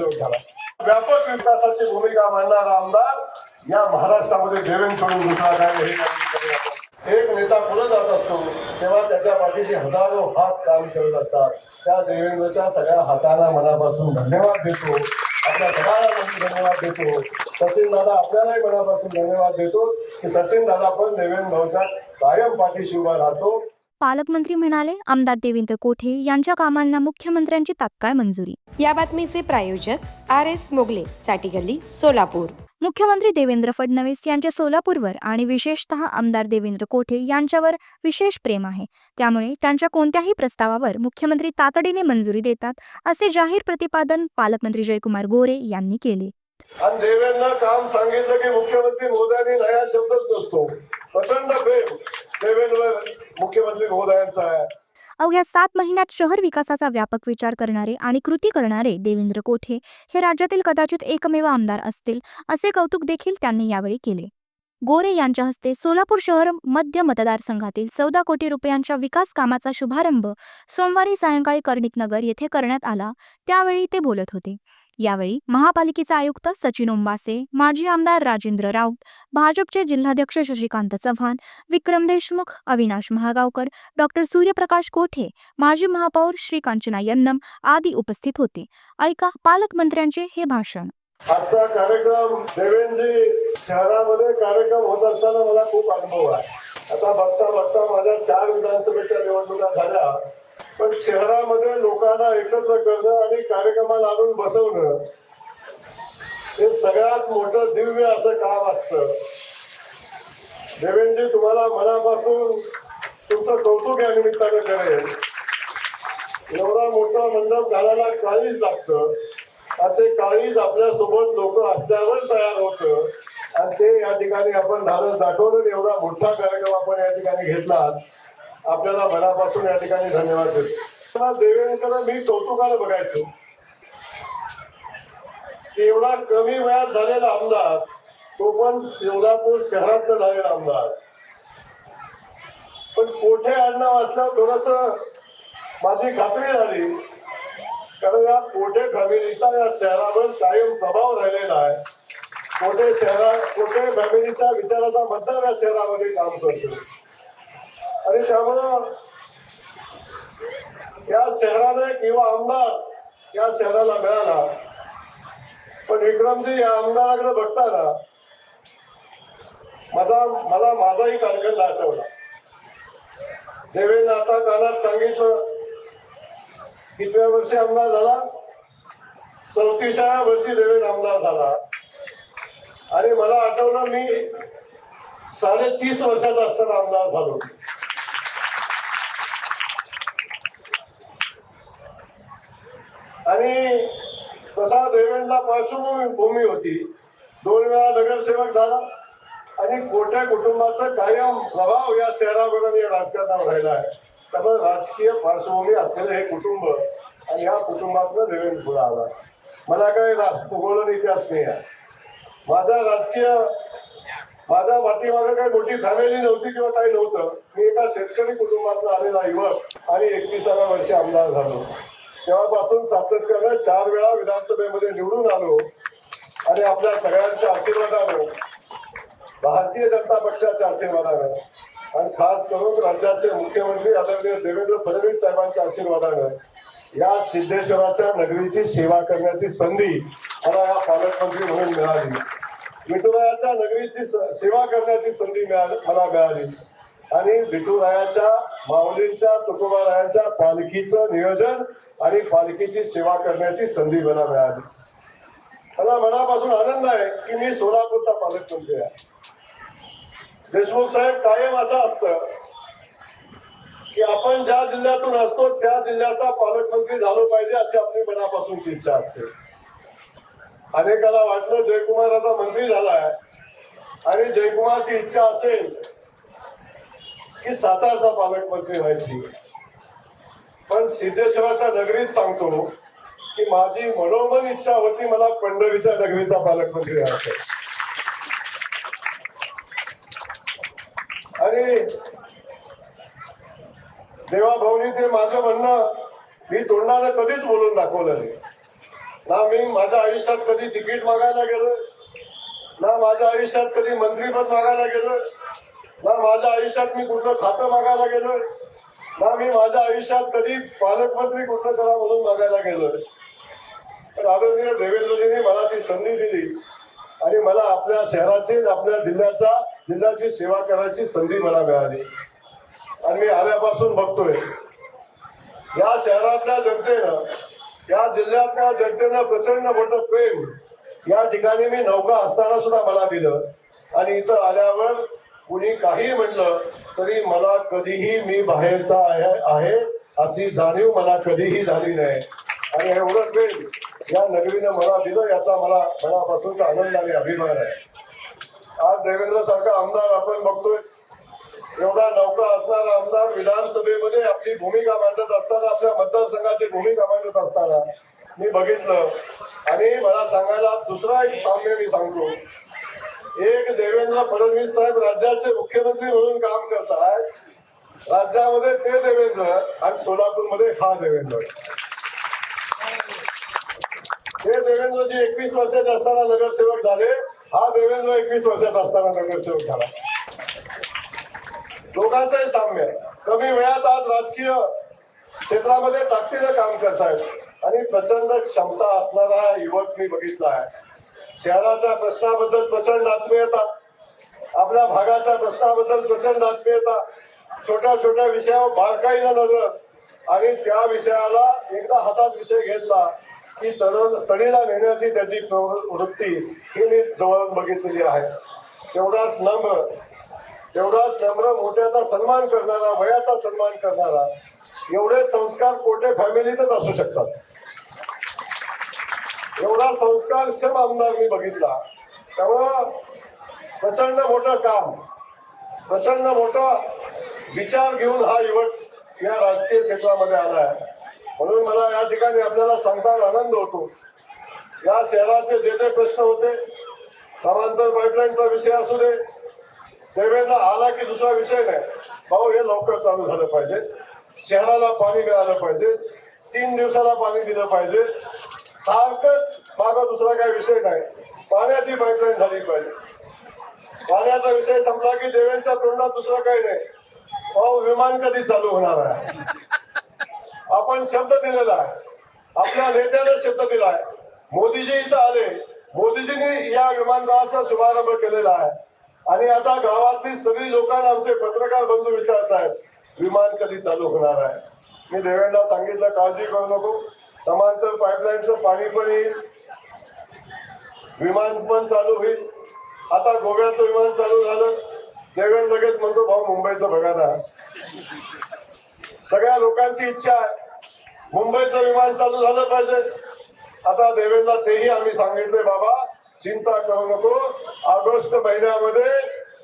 नगरसेवक झाला. व्यापक विकासाची भूमिका मांडणारा आमदार या महाराष्ट्रामध्ये देवेंद्र सोडून दुसरा काय हे एक नेता पुढे जात असतो तेव्हा त्याच्या पाठीशी हजारो हात काम करत असतात. त्या देवेंद्रच्या सगळ्या हाताला मनापासून धन्यवाद देतो. आपल्या सगळ्यांना धन्यवाद देतो. सचिन दादा आपल्यालाही मनापासून धन्यवाद देतो की सचिन दादा पण देवेंद्र भाऊच्या कायम पाठीशी उभा राहतो. पालकमंत्री म्हणाले आमदार देवेंद्र कोठे यांच्या कामांना मुख्यमंत्र्यांची तात्काळ मंजुरी. या बातमीचे प्रायोजक आर एस मोगले चाटी गल्ली सोलापूर. मुख्यमंत्री देवेंद्र फडणवीस यांचे सोलापूरवर आणि विशेषतः आमदार देवेंद्र कोठे यांच्यावर विशेष प्रेम आहे. त्यामुळे त्यांच्या कोणत्याही प्रस्तावावर मुख्यमंत्री तातडीने मंजुरी देतात असे जाहीर प्रतिपादन पालकमंत्री जयकुमार गोरे यांनी केले. आणि देवेंना काम सांगितलं की मुख्यमंत्री महोदयांनी नया शब्दच नसतो. प्रचंड प्रेम देवेंद्र मुख्यमंत्री मोदयांचा आहे. अवघ्या सात महिन्यात शहर विकासाचा व्यापक विचार करणारे आणि कृती करणारे देवेंद्र कोठे हे राज्यातील कदाचित एकमेव आमदार असतील असे कौतुक देखील त्यांनी यावेळी केले. गोरे यांच्या हस्ते सोलापूर शहर मध्य मतदारसंघातील चौदा कोटी रुपयांच्या विकास कामाचा शुभारंभ सोमवारी सायंकाळी कर्णिक नगर येथे करण्यात आला. त्यावेळी ते बोलत होते. यावेळी महापालिकेचे आयुक्त सचिन ओंबासे माजी आमदार राजेंद्र राऊत भाजपचे जिल्हाध्यक्ष शशिकांत चव्हाण विक्रम देशमुख अविनाश महागावकर डॉक्टर सूर्यप्रकाश कोठे माजी महापौर श्री कांचना यन्नम आदी उपस्थित होते. ऐका पालकमंत्र्यांचे हे भाषण. आजचा कार्यक्रम देवेंद्रजी शहरामध्ये कार्यक्रम होत असताना मला खूप अनुभव आहे. आता बघता बघता माझ्या चार विधानसभेच्या निवडणुका झाल्या. पण शहरामध्ये लोकांना एकत्र करणं आणि कार्यक्रमाला आणून बसवणं हे सगळ्यात मोठं दिव्य असं काम असतं. देवेंद्रजी तुम्हाला मनापासून तुमचं कौतुक या निमित्तानं करेल एवढा मोठा मंडप घालायला काळीच लागतं. आणि ते काळीच आपल्यासोबत लोक असल्यावर तयार होतं. आणि ते या ठिकाणी आपण धाडस दाखवलं एवढा मोठा कार्यक्रम आपण या ठिकाणी घेतला आपल्याला मनापासून या ठिकाणी धन्यवाद देतो. देवेंद्र मी कौतुकाला बघायचो. एवढा कमी वयात झालेला आमदार तो पण सोलापूर शहरात झालेला आमदार. पण कोठे आडनाव असल्यावर थोडस माझी खात्री झाली. कारण या कोठे फॅमिलीचा या शहरावर कायम प्रभाव राहिलेला आहे. कोठे शहरा कोठे फॅमिलीच्या विचाराचा मतदार या शहरामध्ये काम करतो. आणि त्यामुळं या शहराने किंवा आमदार या शहराला मिळाला. पण विक्रमजी या आमदाराकडे बघताना माझा मला माझाही कालखंड आठवला. देवेंद्र आता कानात सांगितलं कितव्या वर्षी आमदार झाला. चौतीसाव्या वर्षी देवेंद्र आमदार झाला. आणि मला आठवलं मी साडेतीस वर्षाचा असताना आमदार झालो. आणि प्रसाद देवेंद्रला पार्श्वभूमी भूमी होती. दोन वेळा नगरसेवक झाला आणि कोट्या कुटुंबाचा कायम प्रभाव या शहरावर आणि या राजकारणावर राहिला आहे. त्यामुळे राजकीय पार्श्वभूमी असलेलं हे कुटुंब आणि या कुटुंबातनं देवेंद्र पुढे आला. मला काही राज इतिहास नाही आहे. माझा राजकीय माझ्या पाठीमागे काही मोठी फॅमिली नव्हती किंवा काही नव्हतं. मी एका शेतकरी कुटुंबातला आलेला युवक आणि एकतीसाव्या वर्षी आमदार झालो. तेव्हापासून सातत्यानं चार वेळा विधानसभेमध्ये निवडून आलो आणि आपल्या सगळ्यांच्या आशीर्वादानं भारतीय जनता पक्षाच्या आशीर्वादानं आणि खास करून राज्याचे मुख्यमंत्री आदरणीय देवेंद्र फडणवीस साहेबांच्या आशीर्वादानं या सिद्धेश्वराच्या नगरीची सेवा करण्याची संधी मला या पालकमंत्री म्हणून मिळाली. विठुरायाच्या नगरीची स- सेवा करण्याची संधी मिळाली मला मिळाली. आणि विठुरायाच्या माऊलींच्या तुकोबारायांच्या पालखीचं नियोजन आणि पालखीची सेवा करण्याची संधी मला मिळाली. मला मनापासून आनंद आहे की मी सोलापूरचा पालकमंत्री म्हणजे आहे. देशमुख साहेब कायम असं असतं की आपण ज्या जिल्ह्यातून असतो त्या जिल्ह्याचा पालकमंत्री झालो पाहिजे अशी आपली मनापासूनची इच्छा असते. अनेकाला वाटलं जयकुमार आता मंत्री झालाय आणि जयकुमारची इच्छा असेल की सातारचा पालकमंत्री व्हायची. पण सिद्धेश्वराच्या नगरीत सांगतो की माझी मनोमन इच्छा होती मला पंढरीच्या नगरीचा पालकमंत्री व्हायचं. आणि देवाभाऊनी ते माझं म्हणणं मी तोंडाला कधीच बोलून दाखवलं नाही. ना मी माझ्या आयुष्यात कधी तिकीट मागायला गेलो ना माझ्या आयुष्यात कधी मंत्रीपद मागायला गेलो ना माझ्या आयुष्यात मी कुठलं खातं मागायला गेलोय ना मी माझ्या आयुष्यात कधी पालकमंत्री कुठं करा म्हणून मागायला गेलोय. पण आदरणीय देवेंद्रजींनी मला ती संधी दिली. आणि मला आपल्या शहराची आपल्या जिल्ह्याचा जिल्ह्याची सेवा करायची संधी मला मिळाली. आणि मी आल्यापासून बघतोय. या शहरातल्या जनतेनं या जिल्ह्यातल्या जनतेनं प्रचंड मोठं प्रेम या ठिकाणी मी नौका असताना सुद्धा मला दिलं. आणि इथं आल्यावर कुणी काही म्हटलं तरी मला कधीही मी बाहेरचा आहे अशी जाणीव मला कधीही झाली नाही. आणि एवढंच वेळ या नगरीनं मला दिलं याचा मला मनापासूनचा आनंद आणि अभिमान आहे. आज देवेंद्र सारखा आमदार आपण बघतोय. एवढा नौका असणारा आमदार विधानसभेमध्ये आपली भूमिका मांडत असताना आपल्या मतदारसंघाची भूमिका मांडत असताना मी बघितलं. आणि मला सांगायला दुसरा एक साम्य मी सांगतो. एक देवेंद्र फडणवीस साहेब राज्याचे मुख्यमंत्री म्हणून काम करतायत राज्यामध्ये ते देवेंद्र आणि सोलापूरमध्ये हा देवेंद्र. हे देवेंद्रजी एकवीस वर्षाचे असताना नगरसेवक झाले हा देवेंद्र एकवीस वर्षात असताना नगरसेवक झाला. लोकांचंही साम्य. कमी वेळात आज राजकीय क्षेत्रामध्ये ताकदीनं काम करतायत. आणि प्रचंड क्षमता असणारा हा युवक मी बघितला आहे. शहराच्या प्रश्नाबद्दल प्रचंड आत्मीयता आपल्या भागाच्या प्रश्नाबद्दल प्रचंड आत्मीयता छोट्या छोट्या विषयावर बारकाईनं नजर आणि त्या विषयाला एकदा हातात विषय घेतला की तरुण तडीला नेण्याची त्याची वृत्ती ही मी जवळ बघितलेली आहे. तेवढाच नम्र तेवढाच नम्र मोठ्याचा सन्मान करणारा वयाचा सन्मान करणारा एवढे संस्कार कोठे फॅमिलीतच असू शकतात? एवढा संस्कारक्षम आमदार मी बघितला. त्यामुळं प्रचंड मोठं काम प्रचंड मोठा विचार घेऊन हा युवक या राजकीय क्षेत्रामध्ये आला आहे. म्हणून मला या ठिकाणी आपल्याला सांगताना आनंद होतो. या शहराचे जे जे प्रश्न होते समांतर पाईपलाईनचा विषय असू दे देवेंद्र आला की दुसरा विषय नाही. भाऊ हे लवकर चालू झालं पाहिजे. शहराला पाणी मिळालं पाहिजे. तीन दिवसाला पाणी दिलं पाहिजे. सारखं मागा दुसरा काही विषय नाही. पाण्याची पाईपलाईन झाली पाहिजे. पाण्याचा विषय संपला की देवेंच्या तोंडात दुसरं काही नाही. भाऊ विमान कधी चालू होणार आहे? आपण शब्द दिलेला आहे. आपल्या नेत्याने शब्द दिला आहे. मोदीजी इथं आले. मोदीजींनी या विमानतळाचा शुभारंभ केलेला आहे. आणि आता गावातली सगळी लोकांना आमचे पत्रकार बंधू विचारत आहेत विमान कधी चालू होणार आहे? मी देवेंद्र सांगितलं काळजी करू नको. समांतर पाईपलाईनचं पाणी पण येईल. विमान पण चालू होईल. आता गोव्याचं विमान चालू झालं. देवेंद्र लगेच म्हणतो भाऊ मुंबईचं बघा ना. सगळ्या लोकांची इच्छा आहे. मुंबईचं विमान चालू झालं पाहिजे. आता देवेंद्र तेही आम्ही सांगितले बाबा चिंता करू नको. ऑगस्ट महिन्यामध्ये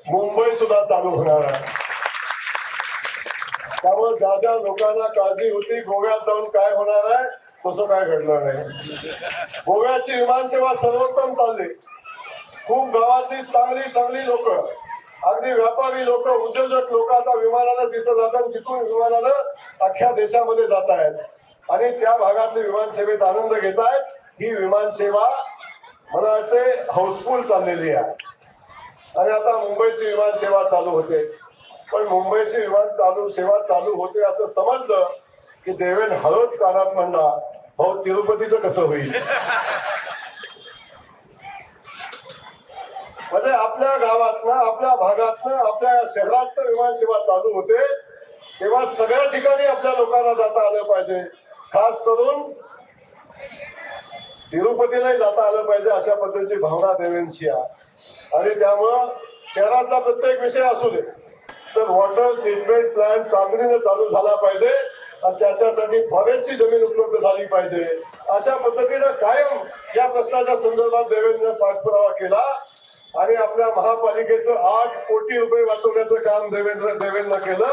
मुंबई सुद्धा चालू होणार आहे. त्यामुळे ज्या ज्या लोकांना काळजी होती गोव्यात जाऊन काय होणार आहे तसं काय घडलं नाही. गोव्याची विमानसेवा सर्वोत्तम चालली. खूप गावातली चांगली चांगली लोक अगदी व्यापारी लोक उद्योजक लोक आता विमानानं तिथं जातात तिथून विमानानं अख्ख्या देशामध्ये जात आहेत. आणि त्या भागातली विमानसेवेचा आनंद घेत आहेत. ही विमानसेवा मला वाटते हाऊसफुल चाललेली आहे. आणि आता मुंबईची विमानसेवा चालू होते. पण मुंबईची विमान चालू सेवा चालू होते असं समजलं की देवेन हळूच कानात म्हणला भाऊ तिरुपतीचं कसं होईल? म्हणजे आपल्या गावातनं आपल्या भागातनं आपल्या शहरातनं विमानसेवा चालू होते तेव्हा सगळ्या ठिकाणी आपल्या लोकांना जाता आलं पाहिजे. खास करून तिरुपतीलाही जाता आलं पाहिजे अशा पद्धतीची भावना देवेंची आहे. आणि त्यामुळं शहरातला प्रत्येक विषय असू दे. तर वॉटर ट्रीटमेंट प्लांट तातडीनं चालू झाला पाहिजे. आणि त्याच्यासाठी फॉरेस्टची जमीन उपलब्ध झाली पाहिजे. अशा पद्धतीनं कायम या प्रश्नाच्या संदर्भात देवेंद्र पाठपुरावा केला. आणि आपल्या महापालिकेचं आठ कोटी रुपये वाचवण्याचं काम देवेंद्र देवेंद्र केलं.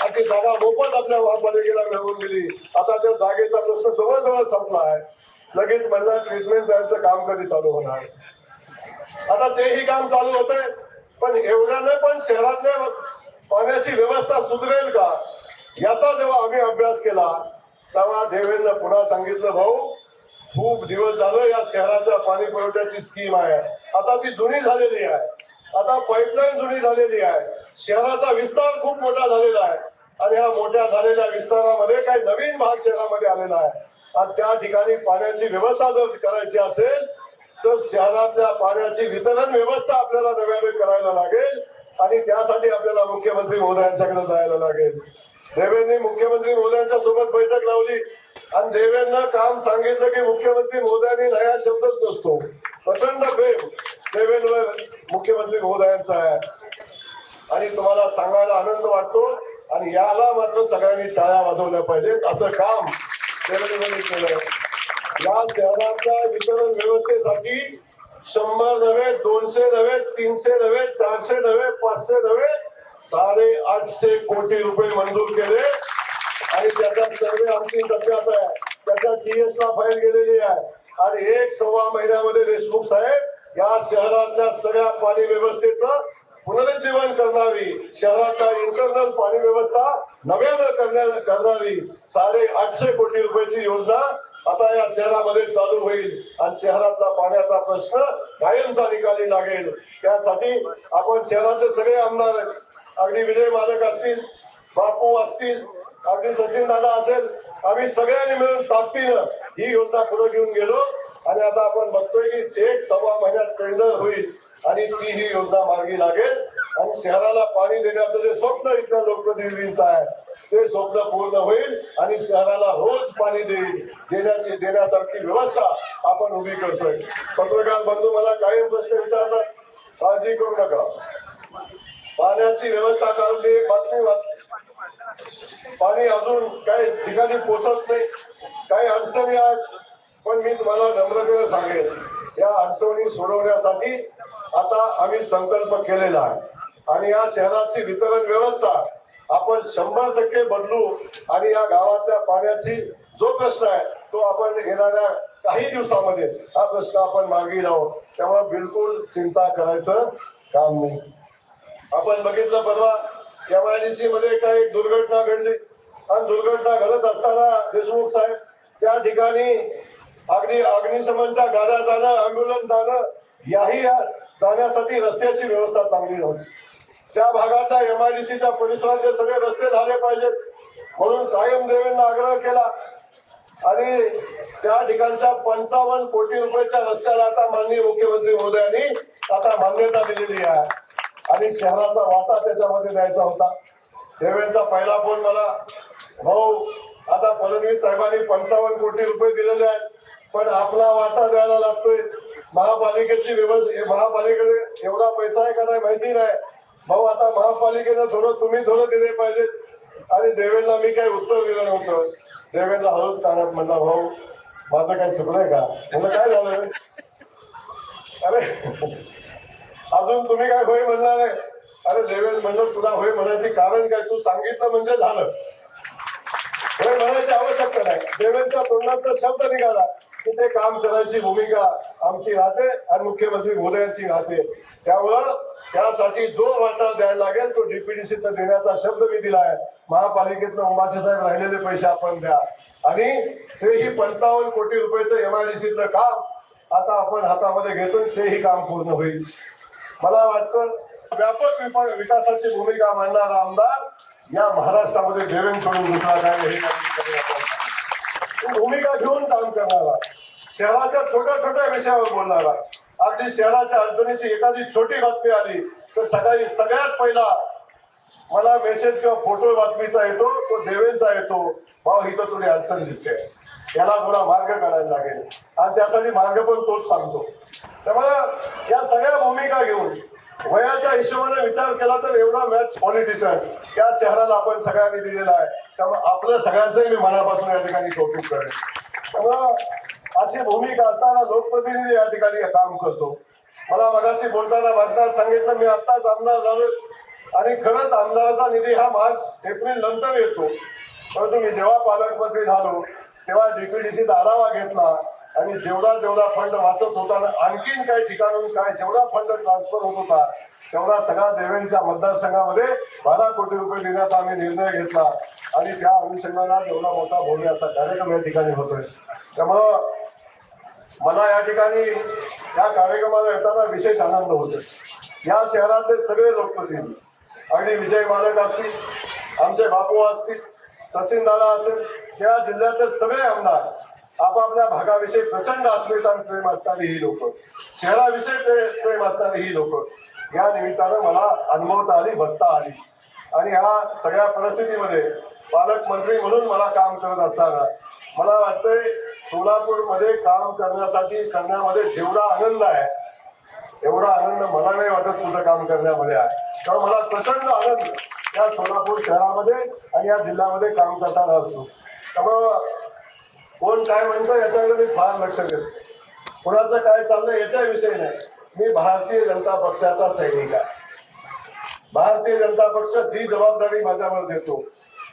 आणि ती जागा मोफत आपल्या महापालिकेला मिळवून दिली. आता त्या जागेचा प्रश्न जवळजवळ संपला आहे लगेच महिला ट्रीटमेंट प्लॅनचं काम कधी चालू होणार? आता तेही काम चालू होते पण एवढ्याने पण शहरातल्या पाण्याची व्यवस्था सुधरेल का? याचा जेव्हा आम्ही अभ्यास केला तेव्हा देवेंद्र पुन्हा सांगितलं भाऊ खूप दिवस झालं या शहराच्या पाणी पुरवठ्याची स्कीम आहे. आता ती जुनी झालेली आहे. आता पाईपलाईन जुनी झालेली आहे. शहराचा विस्तार खूप मोठा झालेला आहे. आणि ह्या मोठ्या झालेल्या विस्तारामध्ये काही नवीन भाग शहरामध्ये आलेला आहे. आणि त्या ठिकाणी पाण्याची व्यवस्था जर करायची असेल तर शहरातल्या पाण्याची वितरण व्यवस्था आपल्याला नव्याने करायला लागेल. आणि त्यासाठी आपल्याला मुख्यमंत्री महोदयांच्याकडे जायला लागेल. देवेंनी मुख्यमंत्री मोदयांच्या सोबत बैठक लावली. आणि देवेंना काम सांगितलं की मुख्यमंत्री महोदयांनी नया शब्दच नसतो. प्रचंड प्रेम देवेंद्र मुख्यमंत्री महोदयांचा आहे. आणि तुम्हाला सांगायला आनंद वाटतो. आणि याला मात्र सगळ्यांनी टाळ्या वाजवल्या पाहिजेत. असं काम देवेंद्रांनी केलं. या शहरातल्या वितरण व्यवस्थेसाठी शंभर नव्हे दोनशे नव्हे तीनशे नव्हे चारशे नव्हे पाचशे नव्हे साडे आठशे कोटी रुपये मंजूर केले. आणि त्याचा सर्वे अंतिम टप्प्यात आहे. त्याच्या टीएस ला फाईल गेलेली आहे. आणि एक सव्वा महिन्यामध्ये देशमुख साहेब या शहरातल्या सगळ्या पाणी व्यवस्थेचं पुनरुज्जीवन करणारी शहरातला इंटरनल पाणी व्यवस्था नव्यानं करण्या करणारी साडे आठशे कोटी रुपयाची योजना आता या शहरामध्ये चालू होईल. आणि शहरातला पाण्याचा प्रश्न कायमचा निकाली लागेल. त्यासाठी आपण शहराचे सगळे आमदार अगदी विजय मालक असतील बापू असतील अगदी सचिन दादा असेल आम्ही सगळ्यांनी मिळून ताकदीनं ही योजना पुढे घेऊन गेलो. आणि आता आपण बघतोय की एक सव्वा महिन्यात टेंडर होईल आणि ती ही योजना मार्गी लागेल. आणि शहराला पाणी देण्याचं जे स्वप्न इथल्या लोकप्रतिनिधींचं आहे ते स्वप्न पूर्ण होईल आणि शहराला रोज पाणी देईल देण्याची देण्यासारखी व्यवस्था आपण उभी करतोय. पत्रकार बंधू मला काही प्रश्न विचारतात? काळजी करू नका. पाण्याची व्यवस्था काल मी एक बातमी वाचली पाणी अजून काही ठिकाणी पोचत नाही. काही अडचणी आहेत पण मी तुम्हाला नम्रतेने सांगेन या अडचणी सोडवण्यासाठी आता आम्ही संकल्प केलेला आहे. आणि या शहराची वितरण व्यवस्था आपण शंभर टक्के बदलू आणि या गावातल्या पाण्याची जो प्रश्न आहे तो आपण येणाऱ्या काही दिवसामध्ये हा प्रश्न आपण मागे राहू त्यामुळे बिलकुल चिंता करायचं काम नाही. आपण बघितलं परवा एमआयडीसी मध्ये काही दुर्घटना घडली. आणि दुर्घटना घडत असताना देशमुख साहेब त्या ठिकाणी अगदी अग्निशमनच्या गाड्या जाणं अँब्युलन्स जाणं याही जाण्यासाठी रस्त्याची व्यवस्था चांगली नव्हती. त्या भागातल्या एमआयडीसीच्या परिसरातले सगळे रस्ते झाले पाहिजेत. म्हणून कायम देवेंना आग्रह केला. आणि त्या ठिकाणच्या पंचावन्न कोटी रुपयाच्या रस्त्याला आता माननीय मुख्यमंत्री महोदयांनी आता मान्यता दिलेली आहे. आणि शहराचा वाटा त्याच्यामध्ये द्यायचा होता. देवेंचा पहिला फोन मला भाऊ आता फडणवीस साहेबांनी पंचावन्न कोटी रुपये दिलेले आहेत पण आपला वाटा द्यायला लागतोय. महापालिकेची व्यवस्था महापालिकेकडे एवढा पैसा आहे का नाही माहिती नाही. भाऊ आता महापालिकेनं थोडं तुम्ही थोडं दिले पाहिजेत. आणि देवेंद्रला मी काही उत्तर दिलं नव्हतं. देवेंद्र हळूच कानात म्हणला भाऊ माझं काही चुकलंय का? म्हणलं काय झालं अरे अजून तुम्ही काय होय म्हणणार आहे? अरे देवेंद्र म्हणलं तुला होय म्हणायचे कारण काय? तू सांगितलं म्हणजे झालं. होय म्हणायची आवश्यकता नाही. देवेंद्रच्या तोंडात शब्द निघाला की ते काम करायची भूमिका आमची राहते आणि मुख्यमंत्री महोदयांची राहते. त्यामुळं त्यासाठी जो वाटा द्यायला लागेल तो डीपीडीसी देण्याचा शब्द मी दिला आहे. महापालिकेतनं उमाशे साहेब राहिलेले पैसे आपण द्या. आणि तेही पंचावन्न कोटी रुपयाचं एमआयडीसीतलं काम आता आपण हातामध्ये घेतो तेही काम पूर्ण होईल. मला वाटतं व्यापक विकासाची भूमिका मांडणारा आमदार या महाराष्ट्रामध्ये देवेंद्र सोडून दुसरा काय हे भूमिका घेऊन काम करणारा शहराच्या छोट्या छोट्या विषयावर बोलणारा अगदी शहराच्या अडचणीची एखादी छोटी बातमी आली तर सकाळी सगळ्यात पहिला मला मेसेज किंवा फोटो बातमीचा येतो तो देवेंचा येतो. भाऊ इथं थोडी अडचण दिसते. याला थोडा मार्ग काढायला लागेल. आणि त्यासाठी मार्ग पण तोच सांगतो. तेव्हा या सगळ्या भूमिका घेऊन वयाच्या हिशोबाने विचार केला तर एवढा मॅच पॉलिटिशियन या शहराला आपण सगळ्यांनी दिलेला आहे. त्यामुळे आपल्या सगळ्यांचंही मी मनापासून या ठिकाणी कौतुक करेन. त्यामुळं अशी भूमिका असताना लोकप्रतिनिधी या ठिकाणी काम करतो. मला मगाशी बोलताना भाषणात सांगितलं मी आत्ताच आमदार झालो आणि खरंच आमदाराचा निधी हा मार्च एप्रिल नंतर येतो. परंतु मी जेव्हा पालकमंत्री झालो तेव्हा डीपीडीसीचा आढावा घेतला. आणि जेवढा जेवढा फंड वाचत होता ना आणखीन काही ठिकाणून काय जेवढा फंड ट्रान्सफर होत होता तेवढा सगळा देवेंच्या मतदारसंघामध्ये बारा कोटी रुपये देण्याचा आम्ही निर्णय घेतला. आणि त्या अनुषंगाने एवढा मोठा बोलण्याचा कार्यक्रम या ठिकाणी होतोय. त्यामुळं मला या ठिकाणी या कार्यक्रमाला येताना विशेष आनंद होतो या शहरातले सगळे लोकप्रतिनिधी अगदी विजय मालक असतील आमचे बापू असतील सचिन दादा असेल या जिल्ह्यातले सगळे आमदार आपापल्या भागाविषयी प्रचंड अस्मिता प्रेम असणारी ही लोक. शहराविषयी प्रेम असणारी ही लोक. या निमित्तानं मला अनुभवता आली बघता आली. आणि ह्या सगळ्या परिस्थितीमध्ये पालकमंत्री म्हणून मला काम करत असताना मला वाटतंय सोलापूरमध्ये काम करण्यासाठी करण्यामध्ये जेवढा आनंद आहे एवढा आनंद मला नाही वाटत कुठं काम करण्यामध्ये आहे. कारण मला प्रचंड आनंद या सोलापूर शहरामध्ये आणि या जिल्ह्यामध्ये काम करताना असतो. त्यामुळं कोण काय म्हणतं याच्याकडे मी फार लक्ष देतो कोणाचं काय चाललंय विषय नाही. मी भारतीय जनता पक्षाचा सैनिक आहे. भारतीय जनता पक्ष जी जबाबदारी माझ्यावर देतो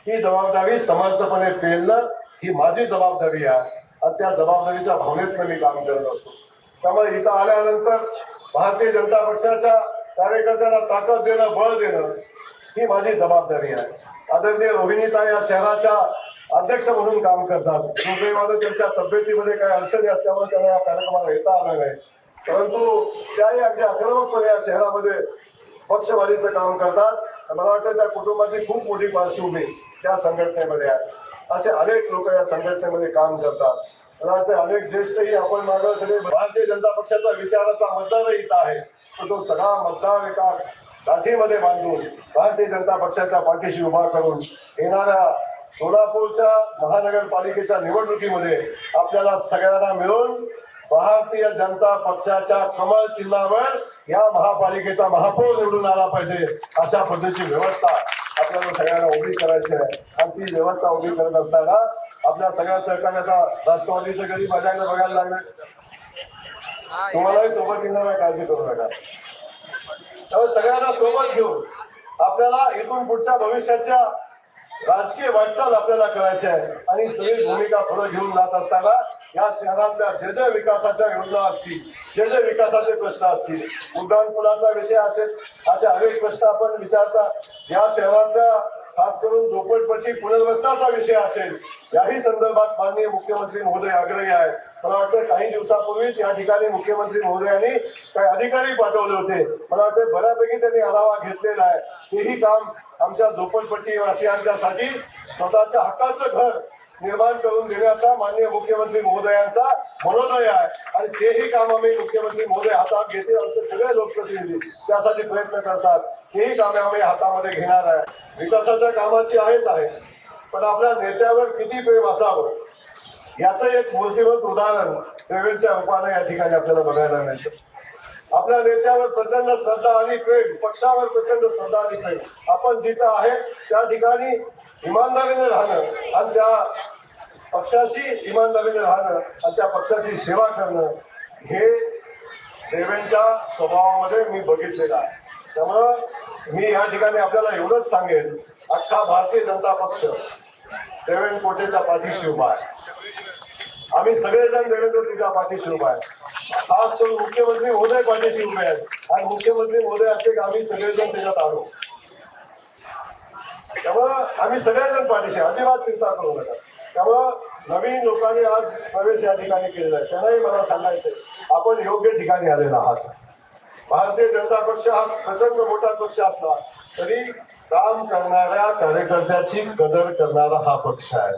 ती जबाबदारी समर्थपणे पेलणं ही माझी जबाबदारी आहे. आणि त्या जबाबदारीच्या भावनेतनं मी काम करत असतो. त्यामुळे इथं आल्यानंतर भारतीय जनता पक्षाच्या कार्यकर्त्यांना ताकद देणं बळ देणं ही माझी जबाबदारी आहे. आदरणीय रोहिणीता या शहराच्या अध्यक्ष म्हणून काम करतात. दुर्दैवानं त्यांच्या तब्येतीमध्ये काही अडचणी असल्यामुळे त्यांना या कार्यक्रमाला येता आलं नाही. परंतु त्याही अगदी आक्रमकपणे या शहरामध्ये पक्षवादीचं काम करतात. मला वाटतं त्या कुटुंबाची खूप मोठी पार्श्वभूमी त्या संघटनेमध्ये आहे. असे अनेक लोक या संघटनेमध्ये काम करतात. मला वाटतं अनेक ज्येष्ठही आपण मागं सगळे भारतीय जनता पक्षाचा विचाराचा मतदार इथं आहे. पण तो सगळा मतदार एका गाठीमध्ये बांधून भारतीय जनता पक्षाच्या पाठीशी उभा करून येणाऱ्या सोलापूरच्या महानगरपालिकेच्या निवडणुकीमध्ये आपल्याला सगळ्यांना मिळून भारतीय जनता पक्षाच्या कमळ चिन्हावर या महापालिकेचा महापौर निवडून आला पाहिजे अशा पद्धतीची व्यवस्था आपल्याला सगळ्यांना उभी करायची आहे. आणि ती व्यवस्था उभी करत असताना आपल्या सगळ्या सहकार्याचा राष्ट्रवादीचं गरीब बजायला बघायला लागले. तुम्हालाही सोबत घेणार नाही काळजी करू नका. सगळ्यांना सोबत घेऊन आपल्याला इथून पुढच्या भविष्याच्या राजकीय वाटचाल आपल्याला करायची आहे. आणि सगळी भूमिका पुढे घेऊन जात असताना या शहरातल्या जे जे विकासाच्या योजना असतील जे जे विकासाचे प्रश्न असतील उड्डाणपुलाचा विषय असेल असे अनेक प्रश्न आपण विचारता या शहरातल्या खास करून झोपडपट्टी पुनर्वसनाचा विषय असेल याही संदर्भात माननीय मुख्यमंत्री महोदय आग्रही आहेत. मला वाटतं काही दिवसापूर्वीच या ठिकाणी मुख्यमंत्री महोदयांनी काही अधिकारी पाठवले होते. मला वाटतं बऱ्यापैकी त्यांनी आढावा घेतलेला आहे. तेही काम आमच्या झोपडपट्टी वासियांच्यासाठी स्वतःच्या हक्काचं घर निर्माण करून देण्याचा माननीय मुख्यमंत्री महोदयांचा मनोदय आहे. आणि तेही काम आम्ही मुख्यमंत्री महोदय हातात घेतील आमचे सगळे लोकप्रतिनिधी त्यासाठी प्रयत्न करतात. तेही कामे आम्ही हातामध्ये घेणार आहे. विकासाच्या कामाची आहेच आहे. पण आपल्या नेत्यावर किती प्रेम असावं? याचं एक मूर्तिमंत उदाहरण देवेंच्या रूपाने या ठिकाणी आपल्याला बघायला मिळतं. आपल्या नेत्यावर प्रचंड श्रद्धा आणि प्रेम पक्षावर प्रचंड श्रद्धा आणि प्रेम. आपण जिथं आहे त्या ठिकाणी इमानदारीने राहणं आणि त्या पक्षाशी इमानदारीने राहणं आणि त्या पक्षाची सेवा करणं हे देवेंच्या स्वभावामध्ये मी बघितलेलं आहे. त्यामुळं मी या ठिकाणी आपल्याला एवढंच सांगेन अख्खा भारतीय जनता पक्ष देवेंद्र कोटेच्या पाठीशी उभा आहे. आम्ही सगळेजण देवेंद्र कोटेच्या पाठीशी उभा आहे. आज तो मुख्यमंत्री महोदय पाठीशी उभे आहेत. आणि मुख्यमंत्री महोदय असते की आम्ही सगळेजण त्याच्यात आलो. त्यामुळं आम्ही सगळेजण पाठीशी अजिबात चिंता करू नका. त्यामुळं नवीन लोकांनी आज प्रवेश या ठिकाणी केलेला आहे. त्यांनाही मला सांगायचंय आपण योग्य ठिकाणी आलेला आहात. भारतीय जनता पक्ष हा प्रचंड मोठा पक्ष असला तरी काम करणाऱ्या कार्यकर्त्याची कदर करणारा हा पक्ष आहे.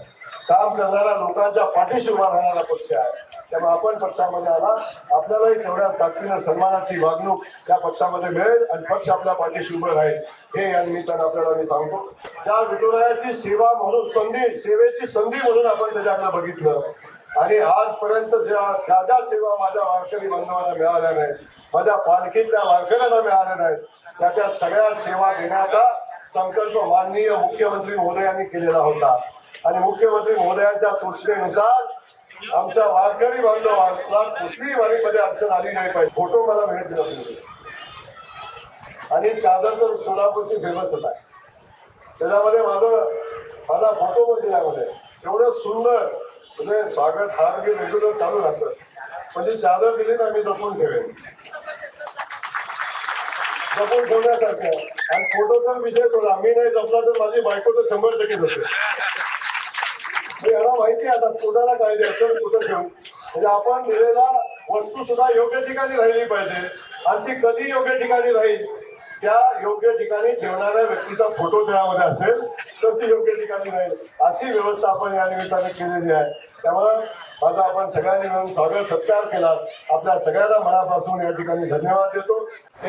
काम करणाऱ्या लोकांच्या पाठीशी उभा राहणारा पक्ष आहे. त्यामुळे आपण पक्षामध्ये आला. आपल्यालाही तेवढ्या ताकदीनं सन्मानाची वागणूक त्या पक्षामध्ये मिळेल आणि पक्ष आपल्या पाठीशी उभं राहील. हे या निमित्तानं आपल्याला मी सांगतो. त्या विठुरायाची सेवा म्हणून संधी सेवेची संधी म्हणून आपण त्याच्याकडे बघितलं. आणि आजपर्यंत ज्या ज्या ज्या सेवा माझ्या वारकरी बांधवांना मिळाल्या नाहीत माझ्या पालखीतल्या वारकऱ्यांना मिळाल्या नाहीत त्या त्या सगळ्या सेवा देण्याचा संकल्प माननीय मुख्यमंत्री महोदयांनी केलेला होता. आणि मुख्यमंत्री महोदयांच्या सूचनेनुसार आमच्या वारकरी बांधवांना कुठलीही वारीमध्ये अडचण आली नाही पाहिजे. फोटो मला भेट दिला तुम्ही. आणि चादर तर सोलापूरची फेमसच आहे. त्याच्यामध्ये माझं माझा फोटो पण त्यामध्ये एवढं सुंदर. म्हणजे स्वागत हार की रेग्युलर चालू राहतं. म्हणजे चादर दिली ना मी जपून ठेवेन. जपून ठेवण्यासारखं. आणि फोटोचा विषय सोडा. मी नाही जपला तर माझी बायको तर शंभर टक्के जपते त्याला माहिती आहे आता कुणाला काय द्यायचं कुठं ठेवू म्हणजे आपण दिलेला वस्तू सुद्धा योग्य ठिकाणी राहिली पाहिजे. आणि ती कधी योग्य ठिकाणी राहील त्या योग्य ठिकाणी ठेवणाऱ्या व्यक्तीचा फोटो त्यामध्ये असेल. तर ती योग्य ठिकाणी राहील अशी व्यवस्था आपण या निमित्ताने केलेली आहे. त्यामुळे माझा आपण सगळ्यांनी मिळून स्वागत सत्कार केला आपल्या सगळ्यांना मनापासून या ठिकाणी धन्यवाद देतो.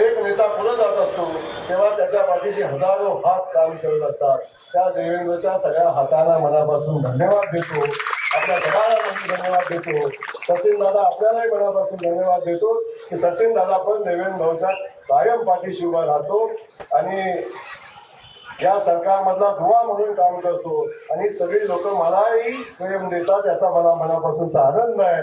एक नेता पुढे जात असतो तेव्हा त्याच्या पाठीशी हजारो हात काम करत असतात. त्या देवेंद्रच्या सगळ्या हाताला मनापासून धन्यवाद देतो. आपल्या सगळ्यांना धन्यवाद देतो. सचिन दादा आपल्यालाही मनापासून धन्यवाद देतो की सचिन दादा पण देवेंद्र भाऊच्या कायम पाठीशी उभा राहतो. आणि या सरकारमधला दुवा म्हणून काम करतो. आणि सगळी लोक मलाही प्रेम देतात याचा मला मनापासूनचा आनंद आहे.